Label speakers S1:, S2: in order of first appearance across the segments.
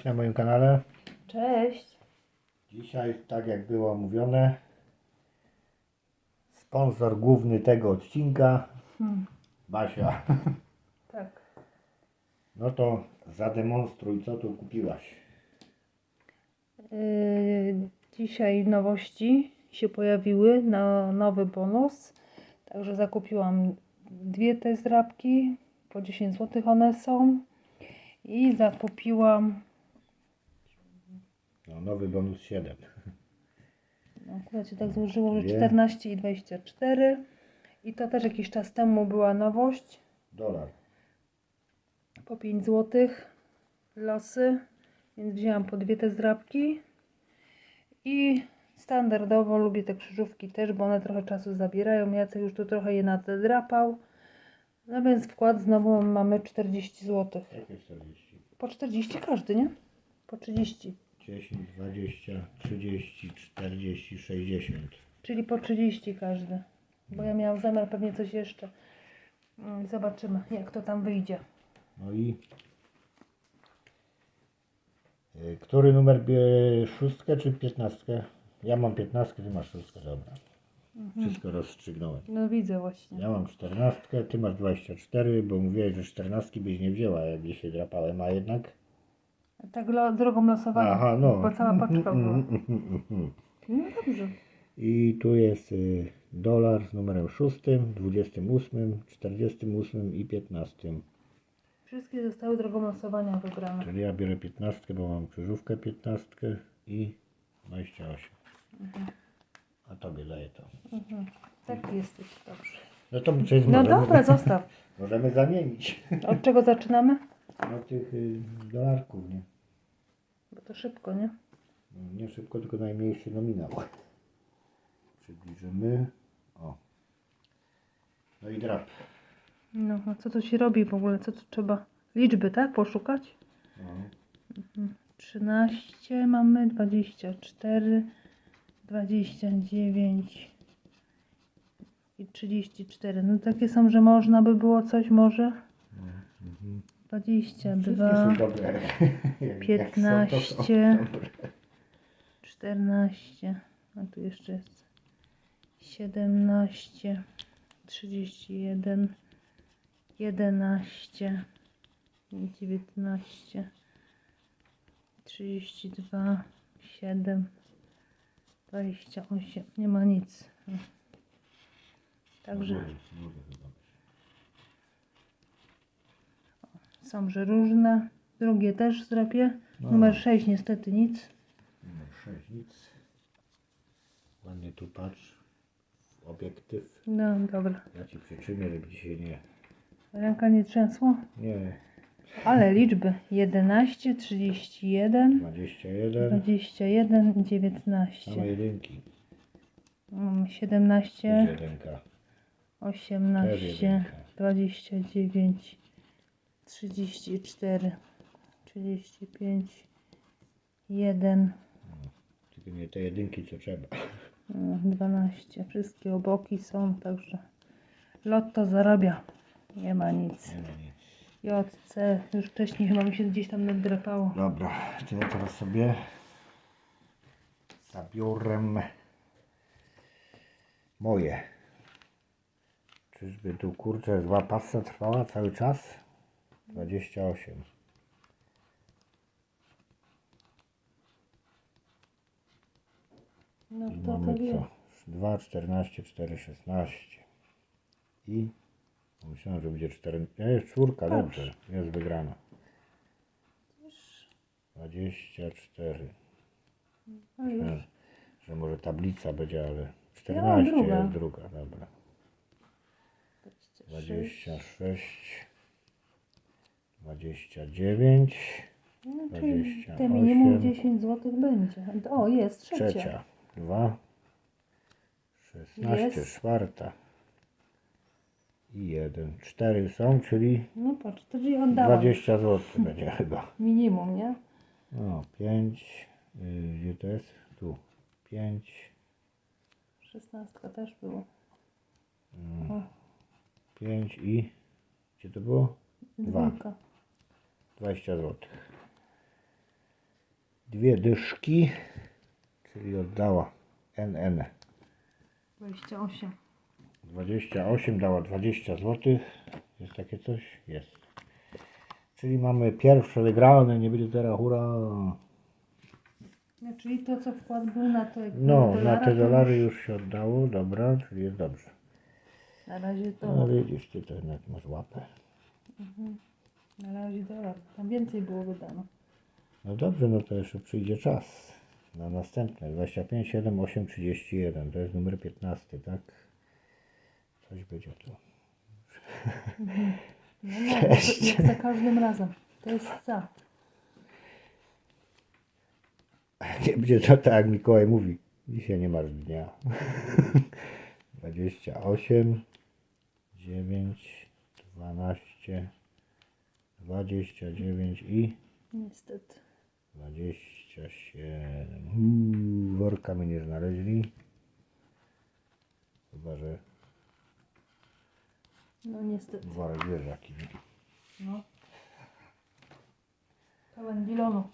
S1: Cześć, na moim kanale.
S2: Cześć.
S1: Dzisiaj, tak jak było mówione, sponsor główny tego odcinka,
S2: Hmm.
S1: Basia.
S2: Tak.
S1: No to zademonstruj, co tu kupiłaś.
S2: Yy, dzisiaj nowości się pojawiły na nowy bonus. Także zakupiłam dwie te zrabki. Po 10 zł one są. I zakupiłam.
S1: No, nowy bonus 7.
S2: No, akurat się tak złożyło, że
S1: Dwie.
S2: 14 i 24. I to też jakiś czas temu była nowość.
S1: Dolar.
S2: Po 5 zł losy, więc wzięłam po dwie te zdrabki i standardowo lubię te krzyżówki też, bo one trochę czasu zabierają. Jacek już tu trochę je nadrapał. No więc wkład znowu mamy 40 zł.
S1: Jakie 40?
S2: Po 40 każdy, nie? Po 30.
S1: 10, 20, 30, 40, 60.
S2: Czyli po 30 każdy. Bo ja miałam zamiar pewnie coś jeszcze. Mm, Zobaczymy, jak to tam wyjdzie.
S1: No i y, który numer bie szóstkę czy piętnastkę? Ja mam piętnastkę, ty masz szóstkę, dobra. Wszystko rozstrzygnąłem.
S2: No widzę właśnie.
S1: Ja mam czternastkę, ty masz 24, bo mówiłeś, że czternastki byś nie wzięła, jak dzisiaj drapałem, a jednak...
S2: Tak lo, drogą losowaną.
S1: Aha, no.
S2: Bo cała paczka była.
S1: Mhm.
S2: No dobrze.
S1: I tu jest y, dolar z numerem 6, 28, 48 i 15.
S2: Wszystkie zostały drogą losowania wybrane.
S1: Czyli ja biorę 15, bo mam krzyżówkę 15 i 28. A tobie daję to.
S2: Mhm. Tak jesteś, dobrze.
S1: No to coś
S2: No
S1: możemy,
S2: dobra, zostaw.
S1: możemy zamienić.
S2: Od czego zaczynamy?
S1: No tych y, dolarków, nie?
S2: To szybko, nie?
S1: No, Nie szybko, tylko najmniejszy nominał. Przybliżymy. O. No i drap.
S2: No, a co to się robi w ogóle? Co tu trzeba? Liczby, tak? Poszukać?
S1: No.
S2: 13 mamy, 24, 29 i 34. No takie są, że można by było coś może?
S1: Mhm.
S2: 22.
S1: Wszystkie są dobre. Jak- jak są, to są
S2: 15.
S1: dobre.
S2: 14, a tu jeszcze jest 17, 31, 11, 19, 32, 7, 28. Nie ma nic. Także
S1: Może, może to dobrze.
S2: Są, że różne. Drugie też zdrapię.
S1: No.
S2: Numer 6 niestety nic.
S1: Numer 6, nic. Ładnie tu patrz. W obiektyw.
S2: No dobra.
S1: Ja ci przyczynię, żeby dzisiaj nie.
S2: Ręka nie trzęsło?
S1: Nie.
S2: Ale liczby 11, 31,
S1: 21.
S2: 21 i
S1: Same
S2: 19.
S1: jedynki.
S2: Mam
S1: Też
S2: 17,
S1: jedynka. Też
S2: 18,
S1: jedynka.
S2: 29, 34, 35, 1,
S1: Tylko nie te jedynki, co trzeba.
S2: no, 12. Wszystkie oboki są, także lotto zarabia. Nie ma nic.
S1: Nie ma nic.
S2: JC, już wcześniej chyba mi się gdzieś tam nadrapało.
S1: Dobra, to ja teraz sobie zabiorę moje. Czyżby tu kurczę zła pasa trwała cały czas? 28.
S2: No
S1: I
S2: to to
S1: mamy
S2: wie.
S1: co? 2, 14, 4, 16. I myślałem, że będzie 4. Nie, jest czwórka,
S2: Dobrze.
S1: dobrze. Jest wygrana. 24.
S2: No już.
S1: Myślałem, że może tablica będzie, ale
S2: Ja
S1: 14
S2: mam druga.
S1: jest druga, dobra. 26, 29,
S2: No, czyli
S1: 28.
S2: te minimum 10 zł będzie. O, jest trzecia.
S1: trzecia, 2, 16,
S2: Jest.
S1: czwarta i 1. 4 są, czyli
S2: No patrz, to czyli oddałam.
S1: 20 zł będzie chyba.
S2: Minimum, nie?
S1: No, 5, y, gdzie to jest? Tu, 5,
S2: 16 też było.
S1: Mm.
S2: O,
S1: 5 i gdzie to było? Dwa.
S2: dwójka.
S1: 20 zł. dwie dyszki, czyli oddała NN
S2: 28.
S1: 28, dała 20 zł. Jest takie coś? Jest. Czyli mamy pierwsze wygrane, nie będzie teraz hura.
S2: No, czyli to, co wkład był na to, jak
S1: No, na te dolary
S2: już
S1: się oddało, dobra, czyli jest dobrze.
S2: Na razie to,
S1: No widzisz, ty to jednak masz łapę.
S2: Na razie dolar. Tam więcej było wydano.
S1: No dobrze, no to jeszcze przyjdzie czas na następne. 25, 7, 8, 31. To jest numer 15, tak? Coś będzie tu.
S2: No jak, jak za każdym razem. To jest za.
S1: Nie będzie to tak, jak Mikołaj mówi. Dzisiaj nie masz dnia. 28, 9, 12, 29 i
S2: Niestety.
S1: 27. Uuu, worka my nie znaleźli. Chyba, że
S2: No niestety.
S1: worek wiesz jaki.
S2: No. Pełen bilonu.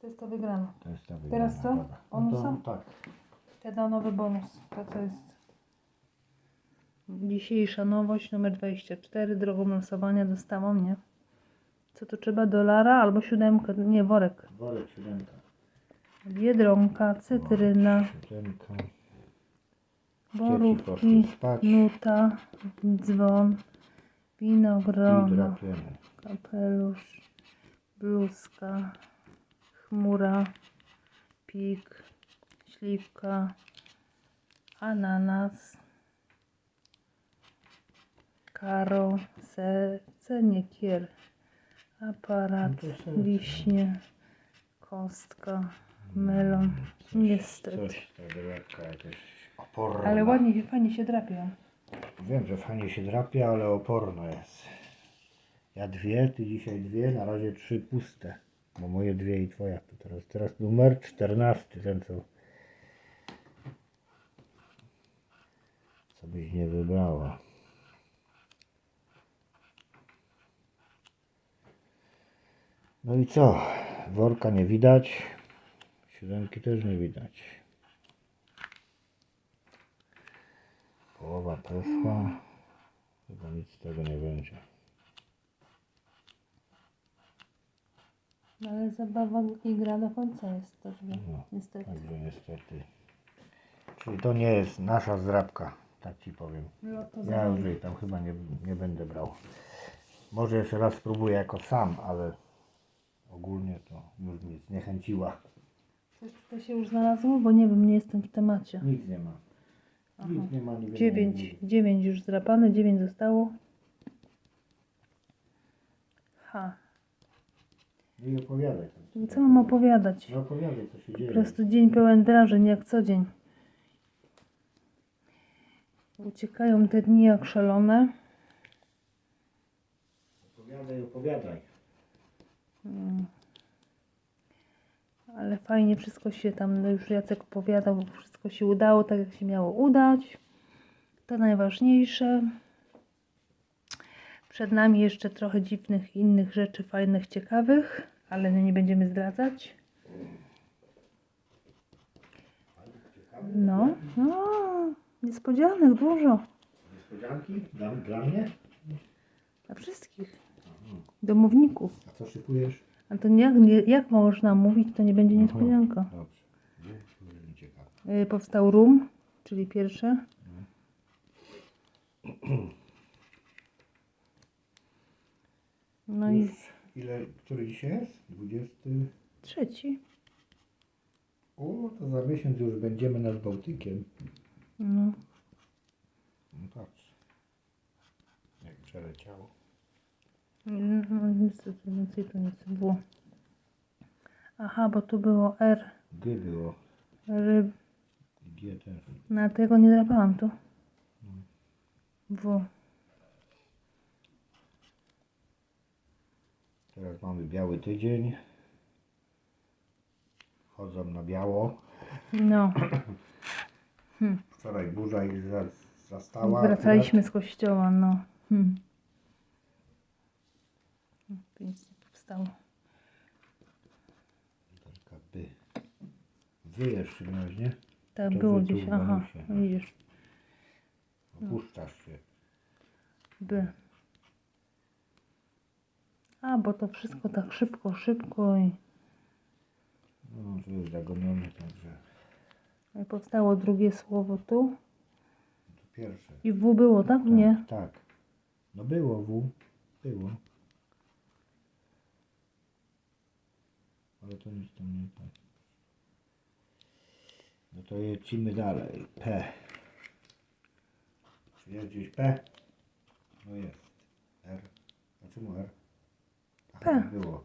S2: To jest to wygrano.
S1: To jest ta
S2: Teraz
S1: wygrana,
S2: co?
S1: dobra.
S2: Bonusa?
S1: No to, tak.
S2: Ja dał nowy bonus. To to jest dzisiejsza nowość numer 24. Drogą losowania dostałam, nie? Co to trzeba? Dolara albo siódemkę? Nie, worek.
S1: Worek, siódemka.
S2: Biedronka, cytryna,
S1: Siódemka.
S2: borówki,
S1: poszły spać.
S2: nuta, dzwon,
S1: I
S2: winogrono,
S1: drapiemy.
S2: kapelusz, bluzka, chmura, pik, śliwka, ananas, karo, serce, nie kier, aparat,
S1: No
S2: wiśnie, kostka, melon. Niestety.
S1: Coś, ta drapiarka jakaś oporna.
S2: Ale ładnie się, fajnie się drapią.
S1: Wiem, że fajnie się drapie, ale oporno jest. Ja dwie, ty dzisiaj dwie, na razie trzy puste. Bo moje dwie i twoja. To teraz, teraz numer 14, ten co... Co byś nie wybrała. No i co? Worka nie widać. Siódemki też nie widać. Połowa poszła. Chyba nic z tego nie będzie.
S2: No ale zabawa i gra do końca jest także
S1: No,
S2: niestety.
S1: Także niestety. Czyli to nie jest nasza zdrabka, tak ci powiem.
S2: Loto
S1: Ja już jej tam chyba nie, nie będę brał. Może jeszcze raz spróbuję jako sam, ale ogólnie to już mnie zniechęciła.
S2: Coś tutaj się już znalazło? Bo nie wiem, nie jestem w temacie.
S1: Nic nie ma.
S2: Aha.
S1: Nic nie ma. Nie
S2: Dziewięć, dziewięć już zdrapane, dziewięć zostało. Ha.
S1: I opowiadaj.
S2: Co mam opowiadać?
S1: No opowiadaj, co się dzieje.
S2: Po prostu dzień pełen drażeń, jak co dzień. Uciekają te dni jak szalone.
S1: Opowiadaj, opowiadaj.
S2: Mm. Ale fajnie wszystko się tam, no już Jacek opowiadał, wszystko się udało tak, jak się miało udać. To najważniejsze. Przed nami jeszcze trochę dziwnych innych rzeczy, fajnych, ciekawych, ale nie będziemy zdradzać. No, no, niespodzianek dużo.
S1: Niespodzianki? Dla, dla mnie?
S2: Dla wszystkich. Domowników.
S1: A co szykujesz?
S2: A to jak, nie- jak można mówić, to nie będzie niespodzianka.
S1: Dobrze. Nie, ciekawe.
S2: Y, Powstał rum, czyli pierwsze. No i
S1: Już ile, który dzisiaj jest? 20.
S2: trzeci.
S1: O, to za miesiąc już będziemy nad Bałtykiem.
S2: No.
S1: No patrz. Jak przeleciało.
S2: No, niestety więcej tu nic nie było. Aha, bo tu było R.
S1: G było.
S2: Ryb.
S1: I G też.
S2: Na tego nie drapałam tu. W.
S1: Teraz mamy biały tydzień. Chodzą na biało.
S2: No.
S1: Wczoraj burza ich za- zastała.
S2: Wracaliśmy z kościoła, no. Hmm. Nic nie powstało.
S1: Wy jeszcze miałeś, nie?
S2: Tak
S1: To
S2: było
S1: wy tu
S2: gdzieś.
S1: w
S2: Aha,
S1: no.
S2: widzisz.
S1: Opuszczasz się.
S2: By. A, bo to wszystko tak szybko, szybko i,
S1: No, tu jest zagoniony, także
S2: i powstało drugie słowo tu.
S1: to pierwsze.
S2: I W było, tak?
S1: Tak,
S2: Nie.
S1: Tak. No było W. Było. Ale to nic tam nie tak. No to lecimy dalej. P. Czy jest gdzieś P? No jest. R. A czemu R? Aha,
S2: P.
S1: było.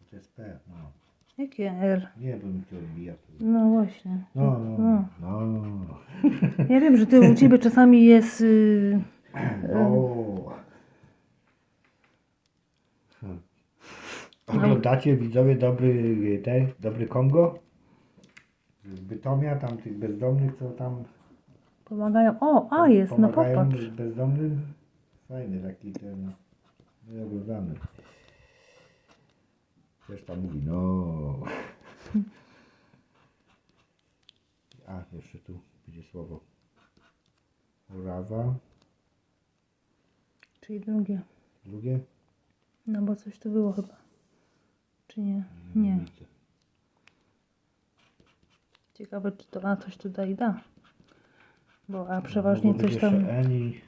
S1: No to jest P, no.
S2: Jakie R?
S1: Nie, bo mi to odbija. tu.
S2: No właśnie.
S1: No, no, no. no.
S2: Ja wiem, że ty u ciebie czasami jest. y,
S1: No. Hmm. Oglądacie widzowie dobry te, dobry Kongo? Z Bytomia, tam tych bezdomnych, co tam
S2: pomagają. O, a jest, no
S1: pomagają
S2: popatrz.
S1: bezdomnym. Fajny taki ten, no i oglądamy. Też tam mówi, no. A, jeszcze tu będzie słowo. Urawa.
S2: Czyli drugie.
S1: Drugie?
S2: No bo coś tu było chyba. Czy nie? Nie. Ciekawe, czy to A coś tutaj da. Bo A przeważnie
S1: Mogło być
S2: coś tam.
S1: jeszcze N i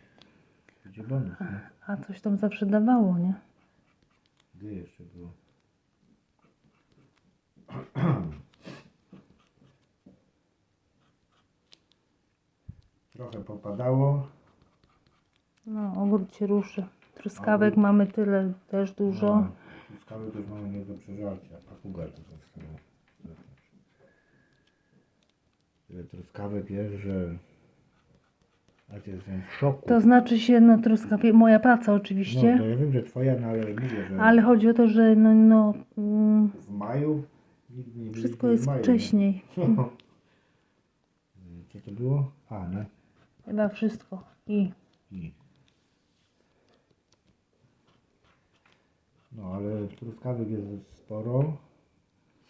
S1: będzie bonus, nie?
S2: A coś tam zawsze dawało, nie?
S1: G jeszcze było. Trochę popadało.
S2: No, ogród się ruszy. Truskawek
S1: Ogród.
S2: mamy tyle też dużo.
S1: No, Truskawy też mamy nie do przeżarcia. Papuga to zostało. Tyle truskawek jest, że... A jestem w szoku.
S2: To znaczy się, no truskawie, moja praca
S1: No,
S2: oczywiście.
S1: to ja wiem, że twoja, no ale mówię, że
S2: Ale chodzi o to, że no, no mm,
S1: w maju nigdy nie
S2: wszystko
S1: byliśmy w
S2: jest
S1: maju, nie?
S2: wcześniej.
S1: No. Co to było? A, nie?
S2: Chyba wszystko. I
S1: I. No, ale truskawek jest sporo.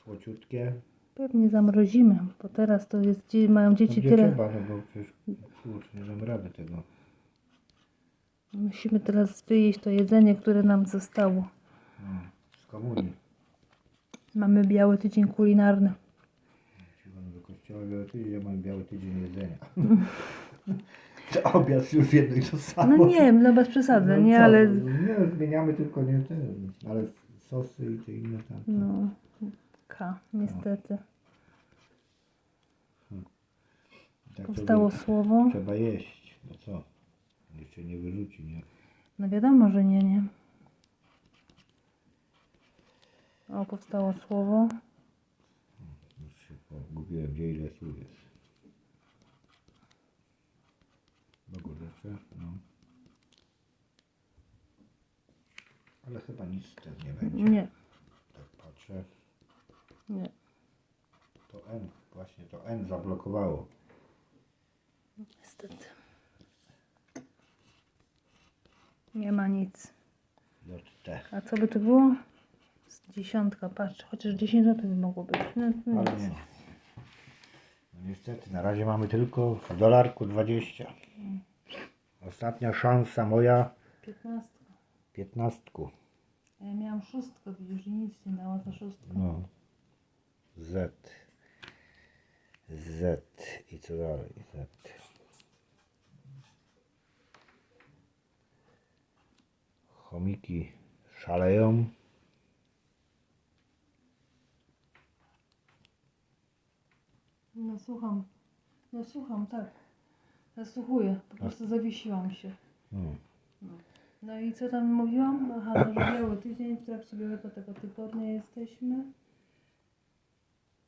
S1: Słociutkie.
S2: pewnie zamrozimy, bo teraz to jest, dzie- mają
S1: No,
S2: dzieci
S1: gdzie
S2: tyle.
S1: trzeba, no bo przecież kurczę, nie dam rady tego.
S2: Musimy teraz wyjeść to jedzenie, które nam zostało.
S1: No, z komunii.
S2: Mamy biały tydzień kulinarny.
S1: Przychodzę do kościoła biały tydzień, ja mam biały tydzień jedzenia. to obiad już jedno i to samo.
S2: No nie, no bez przesady,
S1: No
S2: nie,
S1: co,
S2: ale
S1: Nie, zmieniamy tylko nie te, ale sosy i te inne tam.
S2: no K, niestety.
S1: tak to
S2: Powstało
S1: wy-
S2: słowo.
S1: Trzeba jeść, no co? Jeszcze nie wyrzuci, nie?
S2: No wiadomo, że nie, nie. O, powstało słowo.
S1: Już się pogubiłem, gdzie ile tu jest. Bogulecze, no. Ale chyba nic też nie będzie.
S2: Nie,
S1: Tak patrzę.
S2: nie.
S1: To N, właśnie to N zablokowało.
S2: Niestety. Nie ma nic.
S1: JT.
S2: A co by to było? Z Dziesiątka, patrz, chociaż 10 zł by mogło być. No, no
S1: Ale
S2: nic.
S1: nie. No niestety, na razie mamy tylko w dolarku 20. Ostatnia szansa moja
S2: 15.
S1: 15.
S2: Ja miałam szóstkę, widzisz, i nic nie dała ta szóstka.
S1: No. Z. Z. I co dalej? Z. Chomiki szaleją.
S2: No słucham. No słucham, tak. Zasłuchuję. Po prostu zawiesiłam się.
S1: No.
S2: No i co tam mówiłam? Aha, no, że biały tydzień, w trakcie białego tego tygodnia jesteśmy.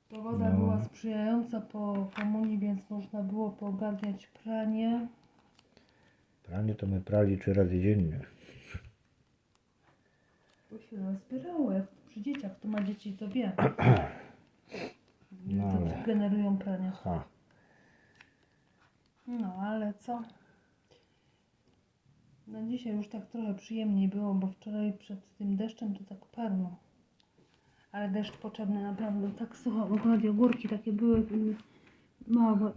S2: Pogoda
S1: No.
S2: była sprzyjająca po komunii, więc można było poogarniać pranie.
S1: Pranie to my prali trzy razy dziennie.
S2: Bo się nazbierało, jak przy dzieciach, kto ma dzieci to wie.
S1: No ale-
S2: generują pranie.
S1: Ha.
S2: No ale co? No dzisiaj już tak trochę przyjemniej było, bo wczoraj przed tym deszczem to tak parło. Ale deszcz potrzebny naprawdę. Tak sucho. W ogóle ogórki takie były mm, małe.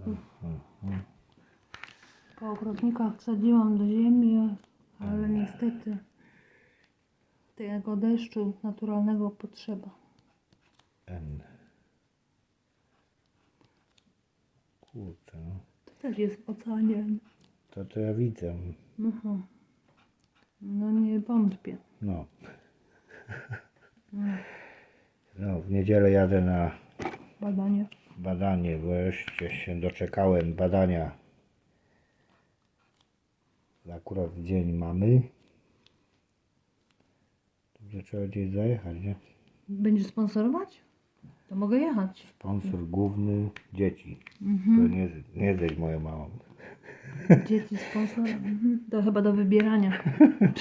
S2: Po ogrodnikach wsadziłam do ziemi, ale niestety tego deszczu naturalnego potrzeba.
S1: N. Kurczę, no.
S2: To też jest w oceanie.
S1: To to ja widzę.
S2: Aha. No nie wątpię.
S1: No.
S2: No,
S1: no. W niedzielę jadę na
S2: badanie.
S1: badanie, bo jeszcze się doczekałem badania. Akurat w dzień mamy. Dobrze, trzeba gdzieś zajechać, nie?
S2: Będziesz sponsorować? To mogę jechać.
S1: Sponsor główny dzieci.
S2: Mhm.
S1: To nie, nie jesteś moją mamą.
S2: Dzieci sponsor. Mhm. To chyba do wybierania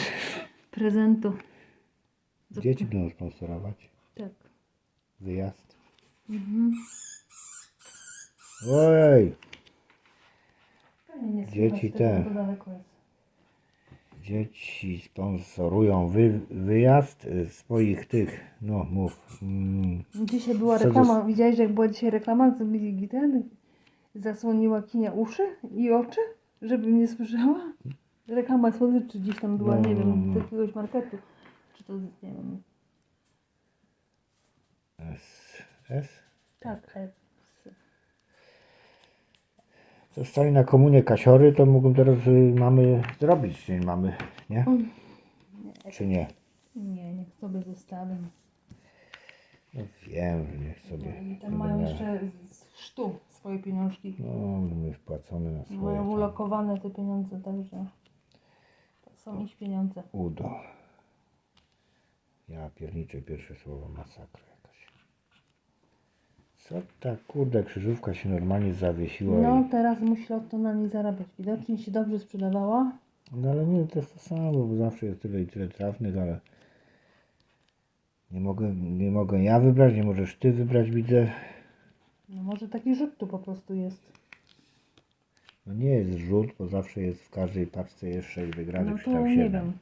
S2: prezentu.
S1: Dzieci będą sponsorować.
S2: Tak.
S1: Wyjazd.
S2: Mhm.
S1: Ojej! Dzieci
S2: słychać tego,
S1: te.
S2: bo to daleko jest.
S1: Dzieci sponsorują wy, wyjazd y, swoich tych, no mów. Mm,
S2: Dzisiaj była
S1: Co
S2: reklama. Widziałeś, jak była dzisiaj reklama? Mi ten zasłoniła kinia uszy i oczy, żeby mnie słyszała? Reklama słodyczy gdzieś tam była,
S1: No,
S2: nie
S1: no,
S2: wiem,
S1: no.
S2: z jakiegoś marketu. Czy to, nie wiem.
S1: S, S.
S2: Tak, e,
S1: Zostali na komunie kasiory, to mogą teraz y, mamy zrobić dzień mamy, nie?
S2: Mm.
S1: Czy nie?
S2: nie, niech sobie zostawię.
S1: No wiem, że niech sobie.
S2: I tam
S1: będą
S2: mają jeszcze z sztu swoje pieniążki.
S1: No, mamy wpłacone na swoje.
S2: Mają
S1: tam
S2: ulokowane te pieniądze, także to są ich pieniądze.
S1: Udo. Ja pierniczę pierwsze słowo masakra. Co ta kurde krzyżówka się normalnie zawiesiła
S2: No
S1: i...
S2: teraz musi Lotto na niej zarabiać. Widocznie się dobrze sprzedawała.
S1: No ale nie, to jest to samo, bo zawsze jest tyle i tyle trafnych, ale nie mogę, nie mogę ja wybrać, nie możesz ty wybrać, widzę.
S2: No może taki rzut tu po prostu jest.
S1: No nie jest rzut, bo zawsze jest w każdej paczce jest 6 wygranych,
S2: No
S1: czy
S2: to
S1: tam
S2: nie
S1: 7.
S2: wiem.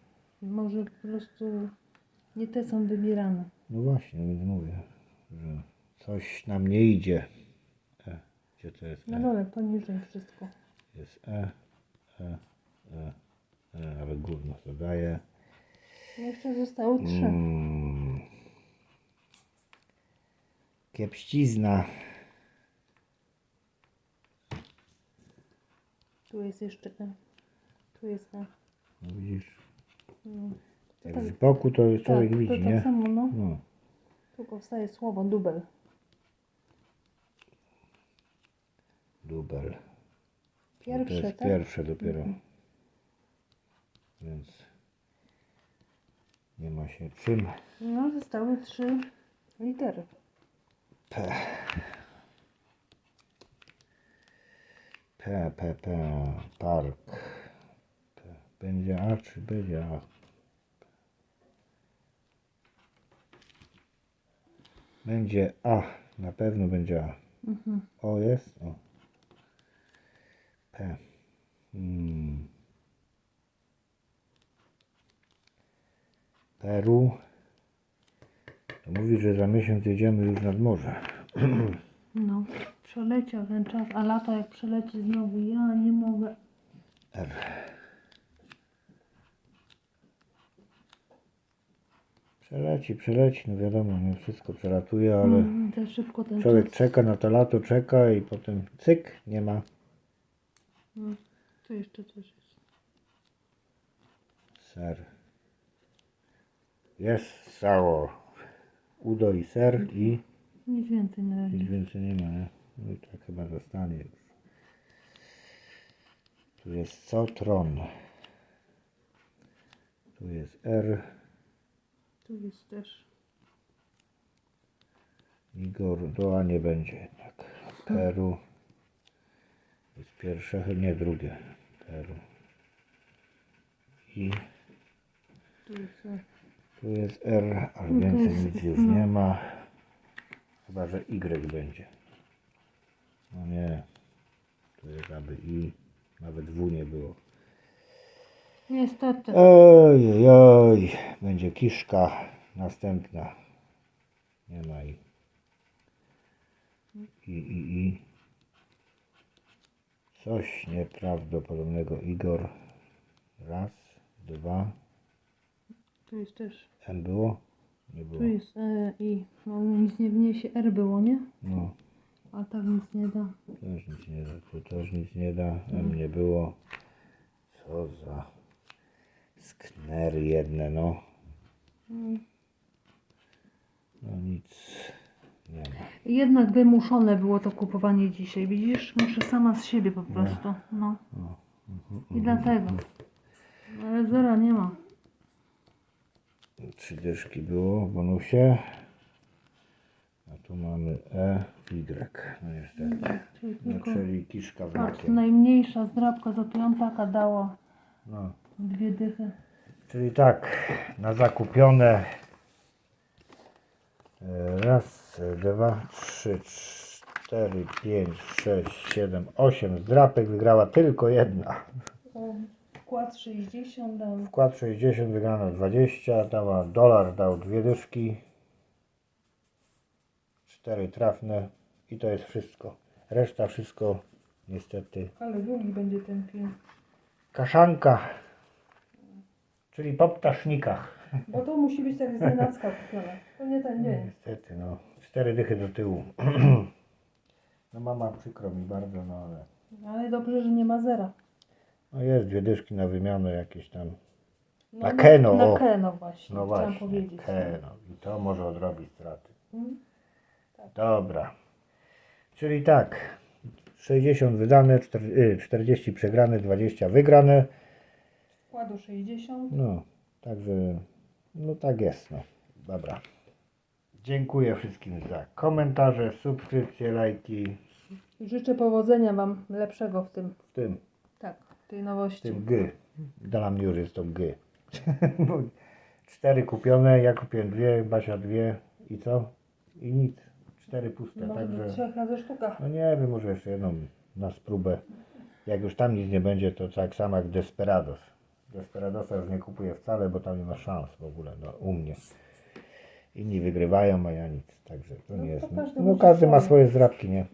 S2: Może po prostu nie te są wybierane.
S1: No właśnie, więc mówię, że coś nam nie idzie. E, gdzie to jest
S2: Na
S1: E?
S2: dole, poniżej wszystko.
S1: Jest E, E, E, E, ale gówno to daje.
S2: Jeszcze zostały trzy.
S1: Mm. Kiepścizna.
S2: Tu jest jeszcze E. Tu jest E.
S1: No widzisz,
S2: Mm.
S1: jak
S2: tak-
S1: z boku to
S2: Tak,
S1: człowiek
S2: to
S1: widzi,
S2: tak
S1: nie?
S2: samo, no.
S1: No.
S2: Tu powstaje słowo dubel.
S1: Dubel. to
S2: Pierwsze,
S1: jest
S2: tak?
S1: pierwsze dopiero. Więc nie ma się czym.
S2: No, zostały trzy litery.
S1: P. P, P, P, park. P. Będzie A czy będzie A? Będzie A, na pewno będzie A.
S2: Mhm.
S1: O jest? O. P. Hmm. Peru. To mówi, że za miesiąc jedziemy już nad morze.
S2: No, przeleciał ten czas, a lato jak przeleci znowu, ja nie mogę.
S1: R. Przeleci, przeleci, no wiadomo, nie wszystko przelatuje, ale
S2: Mm,
S1: człowiek
S2: czas.
S1: czeka na to lato, czeka i potem cyk, nie ma.
S2: No, tu jeszcze coś jest.
S1: Ser. Jest sało. Udo i ser i
S2: Nic więcej na razie.
S1: nic więcej nie ma, nie? No i tak chyba zostanie już. Tu jest Cotron. Tu jest R.
S2: Tu jest też.
S1: Igor, Doa nie będzie jednak. Peru. Jest pierwsze, nie drugie. Peru. I
S2: Tu jest.
S1: tu jest R, ale więcej nic już
S2: no.
S1: nie ma. Chyba, że Y będzie. No nie. Tu jest aby I. Nawet W nie było.
S2: Niestety.
S1: Oj, oj. Będzie kiszka następna. Nie ma i. I, i, i. Coś nieprawdopodobnego. Igor. Raz, dwa.
S2: Tu jest też.
S1: M było? Nie było.
S2: Tu jest e, i. No, nic nie wniesie. R było, nie?
S1: No,
S2: A tak nic nie da.
S1: też nic nie da. Tu też nic nie da. M nie było. Co za sknery jedne, no.
S2: Mm.
S1: No nic nie.
S2: Jednak wymuszone było to kupowanie dzisiaj. Widzisz? Muszę sama z siebie po prostu. No. I dlatego. Ale zera nie ma.
S1: Trzy dyszki było w bonusie. A tu mamy E, Y. No niestety.
S2: Czyli
S1: No,
S2: tylko
S1: czyli kiszka
S2: patrz,
S1: znakiem.
S2: najmniejsza zdrabka za piątaka dała
S1: No.
S2: dwie dychy.
S1: Czyli tak, na zakupione e, raz, dwa, trzy, cztery, pięć, sześć, siedem, osiem zdrapek wygrała tylko jedna.
S2: Wkład 60 dam.
S1: Wkład 60 wygrano 20, dała dolar, dał dwie dyszki, cztery trafne i to jest wszystko. Reszta wszystko niestety
S2: Ale długi będzie ten film.
S1: kaszanka, czyli po ptasznikach.
S2: Bo to musi być tak z nienacka kupione. To nie ten dzień.
S1: Niestety, no. Cztery dychy do tyłu. No mama, przykro mi bardzo, no ale...
S2: Ale dobrze, że nie ma zera.
S1: No jest dwie dyszki na wymianę jakieś tam.
S2: No,
S1: Na Keno,
S2: Na
S1: o.
S2: Keno właśnie.
S1: No
S2: chciałam
S1: właśnie,
S2: powiedzieć.
S1: no. I to może odrobić straty.
S2: Mm.
S1: Dobra. Czyli tak. 60 wydane, czter- y, 40 przegrane, 20 wygrane.
S2: Wkładu 60.
S1: No, także, no tak jest, no. Dobra. Dziękuję wszystkim za komentarze, subskrypcje, lajki.
S2: Życzę powodzenia Wam lepszego w tym.
S1: W tym
S2: Tak, w tej nowości.
S1: tym G. Dla mnie już jest to G. Bo Cztery kupione, ja kupiłem dwie, Basia dwie i co? I nic. Cztery puste,
S2: Może
S1: także...
S2: trzech razy sztuka.
S1: No nie wiem, może jeszcze jedną na spróbę. Jak już tam nic nie będzie, to tak samo jak Desperados. Desperadosa już nie kupuję wcale, bo tam nie ma szans w ogóle, no u mnie. Inni wygrywają, a ja nic, także to
S2: No
S1: nie jest...
S2: każdy
S1: No każdy ma
S2: swoje.
S1: zdrabki, nie?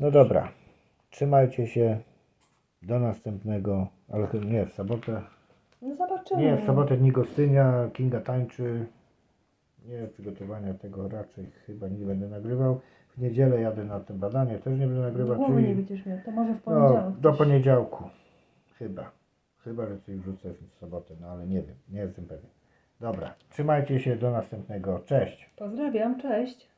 S1: No dobra, trzymajcie się, do następnego, ale nie, w sobotę,
S2: No zobaczymy.
S1: nie, w sobotę dni gostynia, Kinga tańczy, nie, przygotowania tego raczej chyba nie będę nagrywał. W niedzielę jadę na to badanie, też nie będę nagrywał,
S2: Głowy nie
S1: czyli
S2: będziesz miał. To może w
S1: no,
S2: poniedziałek.
S1: do
S2: coś.
S1: poniedziałku. Chyba. Chyba, że coś wrzucę w sobotę, no ale nie wiem, nie jestem pewien. Dobra, trzymajcie się, do następnego, cześć.
S2: Pozdrawiam, cześć.